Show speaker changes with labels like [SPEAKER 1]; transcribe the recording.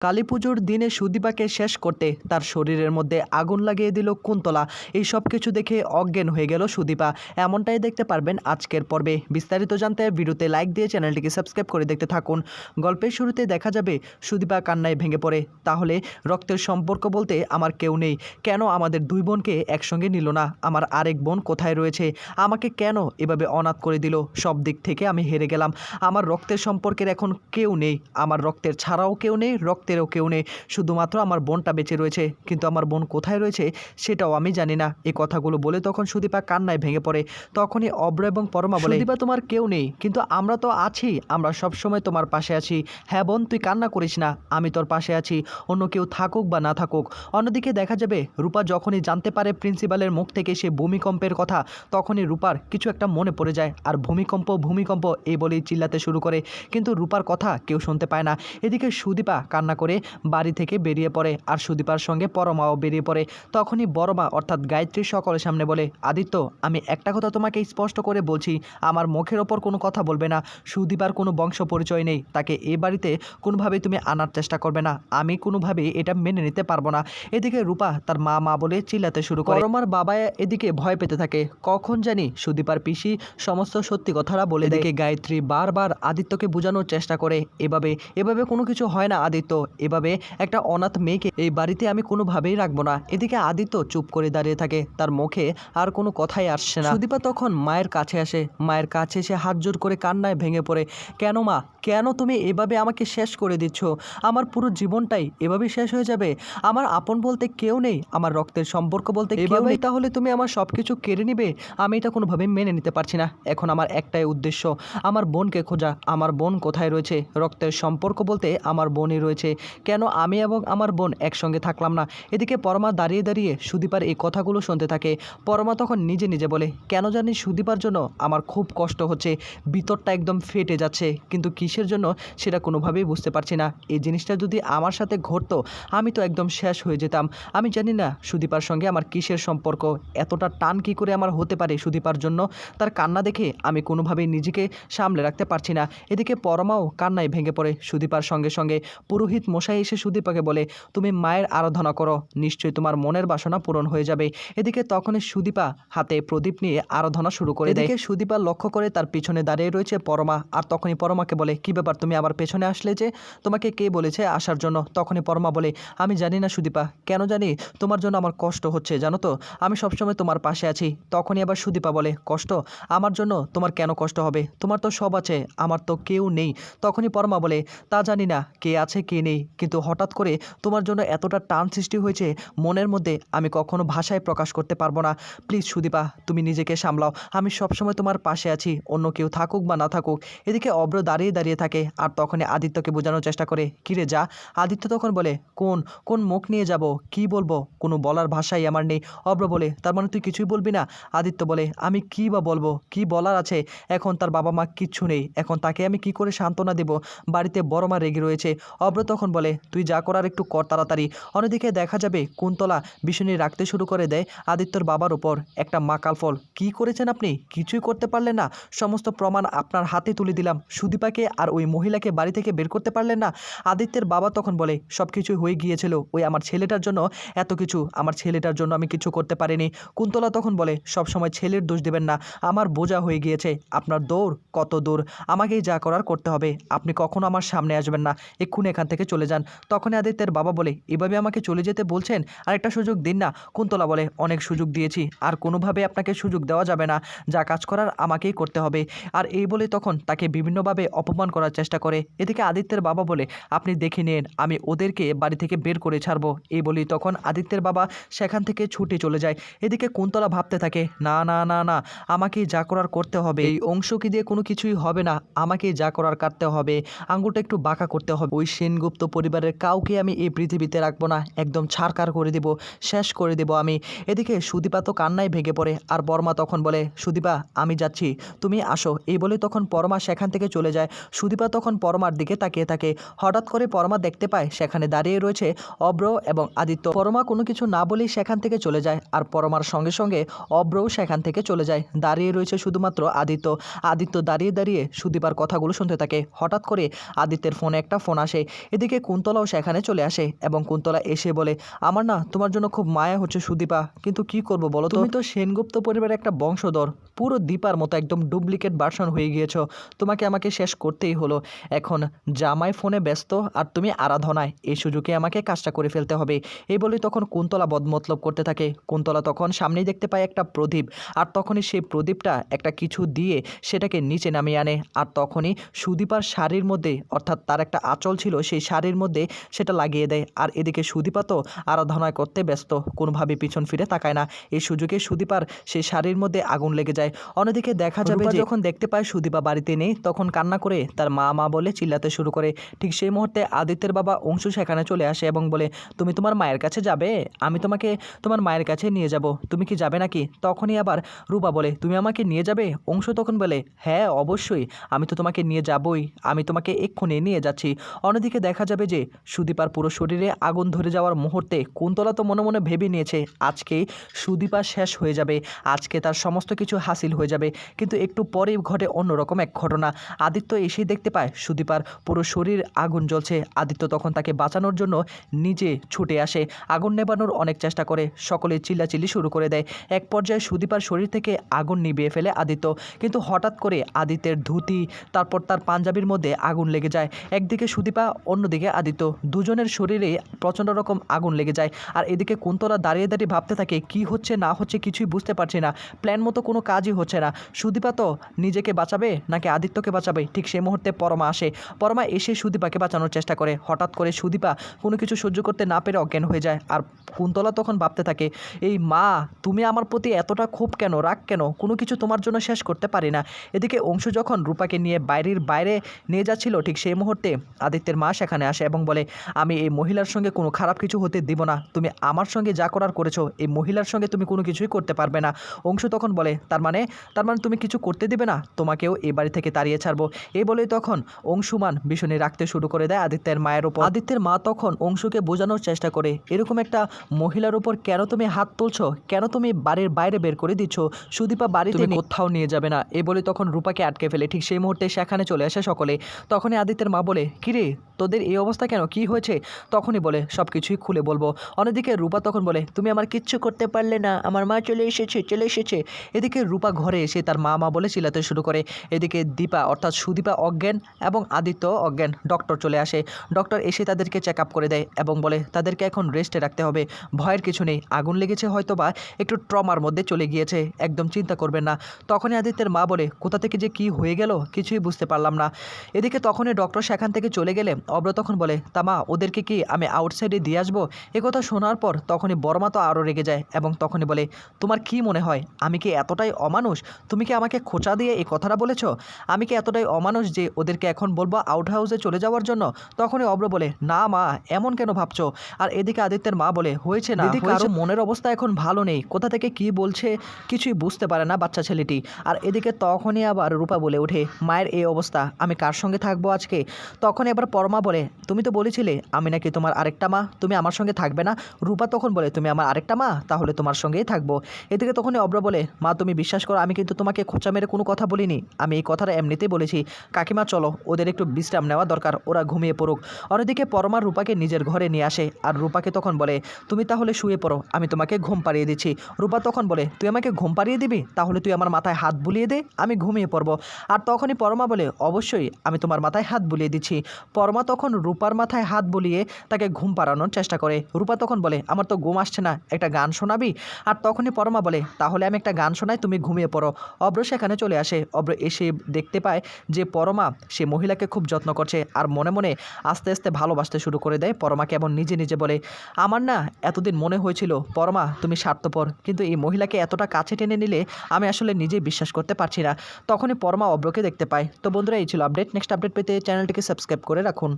[SPEAKER 1] কালী পুজোর দিনে সুদীপাকে শেষ করতে তার শরীরের মধ্যে আগুন লাগিয়ে দিল কুন্তলা। এই সব কিছু দেখে অজ্ঞান হয়ে গেল সুদীপা। এমনটাই দেখতে পারবেন আজকের পর্বে। বিস্তারিত জানতে ভিডিওতে লাইক দিয়ে চ্যানেলটিকে সাবস্ক্রাইব করে দেখতে থাকুন। গল্পের শুরুতে দেখা যাবে সুদীপা কান্নায় ভেঙে পড়ে। তাহলে রক্তের সম্পর্ক বলতে আমার কেউ নেই। কেন আমাদের দুই বোনকে একসঙ্গে নিল না? আমার আরেক বোন কোথায় রয়েছে? আমাকে কেন এভাবে অনাথ করে দিল? সব দিক থেকে আমি হেরে গেলাম। আমার রক্তের সম্পর্কের এখন কেউ নেই। আমার রক্তের ছাড়াও কেউ নেই। রক্তেরও কেউ নেই। শুধুমাত্র আমার বোনটা বেঁচে রয়েছে। কিন্তু আমার বোন কোথায় রয়েছে সেটাও আমি জানি না। এই কথাগুলো বলে তখন সুদীপা কান্নায় ভেঙে পড়ে। তখনই অব্র এবং পরমা বলে, সুদীপা, তোমার কেউ নেই, কিন্তু আমরা তো আছি। আমরা সব সময় তোমার পাশে আছি। হ্যাঁ বোন, তুই কান্না করিস না। আমি তোর পাশে আছি। অন্য কেউ থাকুক বা না থাকুক। অন্যদিকে দেখা যাবে, রূপা যখনই জানতে পারে প্রিন্সিপালের মুখ থেকে সে ভূমিকম্পের কথা, তখনই রূপার কিছু একটা মনে পড়ে যায়। আর ভূমিকম্প ভূমিকম্প, এই বলেই চিল্লাতে শুরু করে। কিন্তু রূপার কথা কেউ শুনতে পায় না। এদিকে সুদীপা কান্না করে বাড়ি থেকে বেরিয়ে পড়ে। আর সুদীপার সঙ্গে পরমাও বেরিয়ে পড়ে। তখনই বড়মা অর্থাৎ গায়ত্রী সকলের সামনে বলে আদিত্য আমি একটা কথা তোমাকে স্পষ্ট করে বলছি। আমার মুখের ওপর কোনো কথা বলবে না। সুদীপার কোনো বংশ পরিচয় নেই। তাকে এ বাড়িতে কোনোভাবেই তুমি আনার চেষ্টা করবে না। আমি কোনোভাবেই এটা মেনে নিতে পারব না। এদিকে রূপা তার মা মা বলে চিল্লাতে শুরু করে। পরমার বাবা এদিকে ভয় পেতে থাকে। কখন জানি সুদীপার পিসি সমস্ত সত্যি কথাটা বলে দেখে গায়ত্রী বারবার আদিত্যকে বোঝানোর চেষ্টা করে। এভাবে এভাবে কোনো কিছু হয় না আদিত্য। এভাবে একটা অনাথ মেয়েকে এই বাড়িতে আমি কোনোভাবেই রাখব না। এদিকে আদিত্য চুপ করে দাঁড়িয়ে থাকে। তার মুখে আর কোনো কথাই আসছে না। সুদীপা তখন মায়ের কাছে আসে। মায়ের কাছে এসে হাত জোর করে কান্নায় ভেঙে পড়ে। কেন মা? কেন তুমি এভাবে আমাকে শেষ করে দিচ্ছ? আমার পুরো জীবনটাই এভাবে শেষ হয়ে যাবে? আমার আপন বলতে কেউ নেই। আমার রক্তের সম্পর্ক বলতে কেউ নেই। তাহলে তুমি আমার সব কিছু কেড়ে নিবে? আমি এটা কোনোভাবে মেনে নিতে পারছি না। এখন আমার একটাই উদ্দেশ্য। আমার বোনকে খোঁজা। আমার বোন কোথায় রয়েছে? রক্তের সম্পর্ক বলতে আমার বোনই রয়েছে। কেন আমি এবং আমার বোন একসঙ্গে থাকলাম না? এদিকে পরমা দাঁড়িয়ে দাঁড়িয়ে সুদীপার এই কথাগুলো শুনতে থাকে। পরমা তখন নিজে নিজে বলে, কেন জানি সুদীপার জন্য আমার খুব কষ্ট হচ্ছে। ভিতরটা একদম ফেটে যাচ্ছে। কিন্তু কিসের জন্য সেটা কোনোভাবেই বুঝতে পারছি না। এই জিনিসটা যদি আমার সাথে ঘটতো, আমি তো একদম শেষ হয়ে যেতাম। আমি জানি না সুদীপার সঙ্গে আমার কিসের সম্পর্ক। এতটা টান কি করে আমার হতে পারে সুদীপার জন্য? তার কান্না দেখে আমি কোনোভাবেই নিজেকে সামলে রাখতে পারছি না। এদিকে পরমাও কান্নায় ভেঙে পড়ে সুদীপার সঙ্গে সঙ্গে। পুরোহিত মশাই এসে সুদীপাকে বলে, তুমি মায়ের আরাধনা করো, নিশ্চয়ই তোমার মনের বাসনা পূরণ হয়ে যাবে। এদিকে তখনই সুদীপা হাতে প্রদীপ নিয়ে আরাধনা শুরু করে দেয়। সুদীপা লক্ষ্য করে তার পিছনে দাঁড়িয়ে রয়েছে পরমা, আর তখনই পরমাকে বলে, কি ব্যাপার, তুমি আবার পেছনে আসলে যে? তোমাকে কে বলেছে আসার জন্য? তখনই পরমা বলে, আমি জানি না সুদীপা, কেন জানি? তোমার জন্য আমার কষ্ট হচ্ছে, জানো তো? আমি সবসময় তোমার পাশে আছি। তখনই আবার সুদীপা বলে, কষ্ট? আমার জন্য তোমার কেন কষ্ট হবে? তোমার তো সব আছে, আমার তো কেউ নেই। তখনই পরমা বলে, তা জানি না, কে আছে, কে নেই? কিন্তু হঠাৎ করে তোমার জন্য এতটা টান সৃষ্টি হয়েছে, মনের মধ্যে আমি কখনো ভাষায় প্রকাশ করতে পারব না। প্লিজ সুদীপা, তুমি নিজেকে সামলাও। আমি সবসময় তোমার পাশে আছি, অন্য কেউ থাকুক বা না থাকুক। এদিকে অব্র দাঁড়িয়ে দাঁড়িয়ে থাকে, আর তখনই আদিত্যকে বোঝানোর চেষ্টা করে, কিরে যা? আদিত্য তখন বলে, কোন কোন মুখ নিয়ে যাব? কি বলব? কোনো বলার ভাষাই আমার নেই। অব্র বলে, তার মানে তুই কিছুই বলবি না? আদিত্য বলে, আমি কি বা বলব? কি বলার আছে? এখন তার বাবা মা কিচ্ছু নেই। এখন তাকে আমি কি করে সান্ত্বনা দেব? বাড়িতে বড় মা রেগে রয়েছে। অব্র তখন বলে, তুই যা করার একটু কর তাড়াতাড়ি। অন্যদিকে দেখা যাবে কুন্তলা বিষ্ণু রাখতে শুরু করে দেয় আদিত্যর বাবার উপর। একটা মাকাল ফল। কি করেছেন আপনি? কিছুই করতে পারলেন না। সমস্ত প্রমাণ আপনার হাতে তুলে দিলাম। সুদীপাকে আর ওই মহিলাকে বাড়ি থেকে বের করতে পারলেন না? আদিত্যের বাবা তখন বলে সব কিছুই হয়ে গিয়েছিল। ওই আমার ছেলেটার জন্য এত কিছু। আমার ছেলেটার জন্য আমি কিছু করতে পারিনি। কুন্তলা তখন বলে সব সময় ছেলের দোষ দেবেন না। আমার বোঝা হয়ে গিয়েছে। আপনার দৌড় কত দূর। আমাকেই যা করার করতে হবে। আপনি কখনো আমার সামনে আসবেন না। এক্ষুনি এখান থেকে চলে যান। তখনই আদিত্যের বাবা বলে, এভাবে আমাকে চলে যেতে বলছেন? আর একটা সুযোগ দিন না। কুন্তলা বলে, অনেক সুযোগ দিয়েছি। আর কোনোভাবে আপনাকে সুযোগ দেওয়া যাবে না। যা কাজ করার আমাকেই করতে হবে। আর এই বলে তখন তাকে বিভিন্নভাবে অপমান করার চেষ্টা করে। এদিকে আদিত্যের বাবা বলে, আপনি দেখে নিন, আমি ওদেরকে বাড়ি থেকে বের করে ছাড়বো। এই বলেই তখন আদিত্যের বাবা সেখান থেকে ছুটে চলে যায়। এদিকে কুন্তলা ভাবতে থাকে, না না না না, আমাকেই যা করার করতে হবে। এই অংশকে দিয়ে কোনো কিছুই হবে না। আমাকেই যা করার কাটতে হবে। আঙ্গুলটা একটু বাঁকা করতে হবে। ওই সেনগুপ্ত পরিবারের কাউকে আমি এই পৃথিবীতে রাখব না। একদম ছাড়কার করে দেব, শেষ করে দেব আমি। এদিকে সুদীপা তো কান্নায় ভেঙে পড়ে, আর বর্মা তখন বলে, সুদীপা, আমি যাচ্ছি। তুমি আসো। এই বলে তখন পরমা সেখান থেকে চলে যায়। সুদীপা তখন পরমার দিকে তাকিয়ে থাকে। হঠাৎ করে পরমা দেখতে পায়, সেখানে দাঁড়িয়ে রয়েছে অব্র এবং আদিত্য। পরমা কোনো কিছু না বলেই সেখান থেকে চলে যায়, আর পরমার সঙ্গে সঙ্গে অব্রও সেখান থেকে চলে যায়। দাঁড়িয়ে রয়েছে শুধুমাত্র আদিত্য। আদিত্য দাঁড়িয়ে দাঁড়িয়ে সুদীপার কথাগুলো শুনতে থাকে। হঠাৎ করে আদিত্যের ফোনে একটা ফোন আসে। এদিকে এদিকে কুন্তলাও সেখানে চলে আসে এবং কুন্তলা এসে বলে, আমার না, তোমার জন্য খুব মায়া হচ্ছে সুদীপা, কিন্তু কি করব বলো তুমি তো সেনগুপ্ত পরিবারের একটা বংশধর, পুরো দীপার মতো একদম ডুপ্লিকেট ভার্সন হয়ে গিয়েছো, তোমাকে আমাকে শেষ করতেই হলো। এখন জামাই ফোনে ব্যস্ত আর তুমি আরাধনায়, এই সুযোগে আমাকে কাজটা করে ফেলতে হবে। এই বলে তখন কুন্তলা বদমতলব করতে থাকে। কুন্তলা তখন সামনেই দেখতে পায় একটা প্রদীপ আর তখনই সেই প্রদীপটা একটা কিছু দিয়ে সেটাকে নিচে নামিয়ে আনে। আর তখনই সুদীপার শাড়ির মধ্যে, অর্থাৎ তার একটা আঁচল ছিল, সেই শাড়ির মধ্যে সেটা লাগিয়ে দেয়। আর এদিকে সুদীপা তো আরাধনায় করতে ব্যস্ত কোনোভাবে পিছন ফিরে তাকায় না। এই সুযোগে সুদীপার সেই শাড়ির মধ্যে আগুন লেগে যায়। অন্যদিকে দেখা যাবে যে যখন দেখতে পায় সুদীপা বাড়িতে নেই তখন কান্না করে তার মা মা বলে চিল্লাতে শুরু করে। ঠিক সেই মুহূর্তে আদিত্যের বাবা অংশু সেখানে চলে আসে এবং বলে তুমি তোমার মায়ের কাছে যাবে? আমি তোমাকে তোমার মায়ের কাছে নিয়ে যাব। তুমি কি যাবে নাকি? তখনই আবার রূপা বলে তুমি আমাকে নিয়ে যাবে? অংশু তখন বলে হ্যাঁ অবশ্যই। আমি তো তোমাকে নিয়ে যাবই। আমি তোমাকে এক্ষুনি নিয়ে যাচ্ছি। অন্যদিকে দেখা যাবে যে সুদীপার পুরো শরীরে আগুন ধরে যাওয়ার মুহূর্তে কুন্তলা তো মনে মনে ভেবে নিয়েছে আজকেই সুদীপা শেষ হয়ে যাবে, আজকে তার সমস্ত কিছু হাসিল হয়ে যাবে। কিন্তু একটু পরেই ঘটে অন্যরকম এক ঘটনা। আদিত্য এসেই দেখতে পায়, সুদীপার পুরো শরীর আগুন জ্বলছে। আদিত্য তখন তাকে বাঁচানোর জন্য নিজে ছুটে আসে, আগুন নেবানোর অনেক চেষ্টা করে, সকলে চিল্লাচিল্লি শুরু করে দেয়। এক পর্যায়ে সুদীপার শরীর থেকে আগুন নিভিয়ে ফেলে আদিত্য। কিন্তু হঠাৎ করে আদিত্যের ধুতি, তারপর তার পাঞ্জাবির মধ্যে আগুন লেগে যায়। একদিকে সুদীপা, অন্যদিকে আদিত্য। দুজনের শরীরে প্রচণ্ড রকম আগুন লেগে যায়। আর এদিকে কুন্তলা দাঁড়িয়ে দাঁড়িয়ে ভাবতে থাকে, কি হচ্ছে, না হচ্ছে কিছুই বুঝতে পারছে না। প্ল্যান মতো কোনো কাজই হচ্ছে না। সুদীপা তো নিজেকে বাঁচাবে, নাকি আদিত্যকে বাঁচাবে? ঠিক সেই মুহূর্তে পরমা আসে। পরমা এসে সুদীপাকে বাঁচানোর চেষ্টা করে। হঠাৎ করে সুদীপা কোনো কিছু সহ্য করতে না পেরে অজ্ঞান হয়ে যায়। আর কুন্তলা তখন ভাবতে থাকে, এই মা, তুমি আমার প্রতি এতটা ক্ষোভ কেন? রাগ কেন? কোনো কিছু তোমার জন্য শেষ করতে পারি না। এদিকে অংশু যখন রূপাকে নিয়ে বাইরের বাইরে নিয়ে যাচ্ছিল, ঠিক সেই মুহূর্তে আদিত্যের মা সেখানে আসে এবং বলে আমি এই মহিলার সঙ্গে কোনো খারাপ কিছু হতে দিব না। তুমি আমার সঙ্গে যা করার করেছ এই মহিলার সঙ্গে তুমি কোনো কিছুই করতে পারবে না। অংশু তখন বলে তার মানে তার মানে তুমি কিছু করতে দিবে না? তোমাকেও এই বাড়ি থেকে তাড়িয়ে ছাড়বো। এই বলেই তখন অংশুমান ভীষণে রাখতে শুরু করে দেয় আদিত্যের মায়ের ওপর আদিত্যের মা তখন অংশুকে বোঝানোর চেষ্টা করে এরকম একটা মহিলার উপর কেন তুমি হাত তুলছো? কেন তুমি বাড়ির বাইরে বের করে দিচ্ছ? সুদীপা বাড়িতে কোথাও নিয়ে যাবে না। এই বলে তখন রূপাকে আটকে ফেলে। ঠিক সেই মুহূর্তে সেখানে চলে আসে সকলে। তখনই আদিত্যের মা বলে কিরে তোদের এই অবস্থা কেন? কি হয়েছে? তখনই বলে সব কিছুই খুলে বলব। অন্যদিকে রূপা তখন বলে, তুমি আমার কিচ্ছু করতে পারলে না। আমার মা চলে এসেছে চলে এসেছে। এদিকে রূপা ঘরে এসে তার মা মা বলে চিল্লাতে শুরু করে। এদিকে দীপা, অর্থাৎ সুদীপা অজ্ঞান এবং আদিত্য অজ্ঞান ডক্টর চলে আসে। ডক্টর এসে তাদেরকে চেক আপ করে দেয় এবং বলে, তাদেরকে এখন রেস্টে রাখতে হবে। ভয়ের কিছু নেই। আগুন লেগেছে হয়তো বা একটু ট্রমার মধ্যে চলে গিয়েছে। একদম চিন্তা করবেন না। তখনই আদিত্যের মা বলে, কোথা থেকে যে কি হয়ে গেল? কিছুই বুঝতে পারলাম না। এদিকে তখনই ডক্টর সেখান থেকে চলে গেলে অব্র তখন বলে তামা ওদেরকে কি আমি আউটসাইডে দিয়ে আসব? এ কথা শোনার পর তখনই বর্মা তো আরও রেগে যায় এবং তখনই বলে তোমার কি মনে হয় আমি কি এতটাই অমানুষ? তুমি কি আমাকে খোঁচা দিয়ে এই কথাটা বলেছ? আমি কি এতটাই অমানুষ যে ওদেরকে এখন বলব আউট হাউসে চলে যাওয়ার জন্য? তখনই অব্র বলে না মা এমন কেন ভাবছ? আর এদিকে আদিত্যের মা বলে হয়েছে না এদিকে আরও মনের অবস্থা এখন ভালো নেই। কোথা থেকে কি বলছে কিছুই বুঝতে পারে না বাচ্চা ছেলেটি। আর এদিকে তখনই আবার রূপা বলে ওঠে মায়ের এই অবস্থা আমি কার সঙ্গে থাকব আজকে? তখনই আবার পরমা বলে, তুমি তো বলেছিলে, আমি নাকি তোমার আরেকটা মা। তুমি আমার সঙ্গে থাকবে না। রূপা তখন বলে, তুমি আমার আরেকটা মা, তাহলে তোমার সঙ্গেই থাকব। এদিকে তখনই অব্র বলে, মা, তুমি বিশ্বাস করো, আমি কিন্তু তোমাকে খোঁচা মেরে কোনো কথা বলিনি। আমি এই কথাটা এমনিতেই বলেছি। কাকিমা, চলো, ওদের একটু বিশ্রাম নেওয়া দরকার, ওরা ঘুমিয়ে পড়ুক। অন্যদিকে পরমা রূপাকে নিজের ঘরে নিয়ে আসে, আর রূপাকে তখন বলে, তুমি তাহলে শুয়ে পড়ো, আমি তোমাকে ঘুম পাড়িয়ে দিচ্ছি। রূপা তখন বলে, তুই আমাকে ঘুম পাড়িয়ে দিবি? তাহলে তুই আমার মাথায় হাত বুলিয়ে দে, আমি ঘুমিয়ে পড়ব। আর তখনই পরমা বলে, অবশ্যই, আমি তোমার মাথায় হাত বুলিয়ে দিচ্ছি। পরমা তখন রূপার মাথায় হাত বুলিয়ে তাকে ঘুম পাড়ানোর চেষ্টা করে। রূপা তখন বলে, আমার তো ঘুম আসছে না, একটা গান শোনাবি? আর তখনই পরমা বলে, তাহলে আমি একটা গান শোনাই, তুমি ঘুমিয়ে পড়ো। অব্র সেখানে চলে আসে। অব্র এসে দেখতে পায় যে পরমা, সে মহিলাকে খুব যত্ন করছে আর মনে মনে আস্তে আস্তে ভালোবাসতে শুরু করে দেয়। পরমাকে এমন নিজে নিজে বলে, আমার না এতদিন মনে হয়েছিল, পরমা, তুমি স্বার্থপর, কিন্তু এই মহিলাকে এতটা কাছে টেনে নিলে আমি আসলে নিজেই বিশ্বাস করতে পারছি না। তখনই পরমা অব্রকে দেখতে পায়। তো বন্ধুরা, এই ছিল আপডেট। নেক্সট আপডেট পেতে চ্যানেলটিকে সাবস্ক্রাইব করে রাখুন।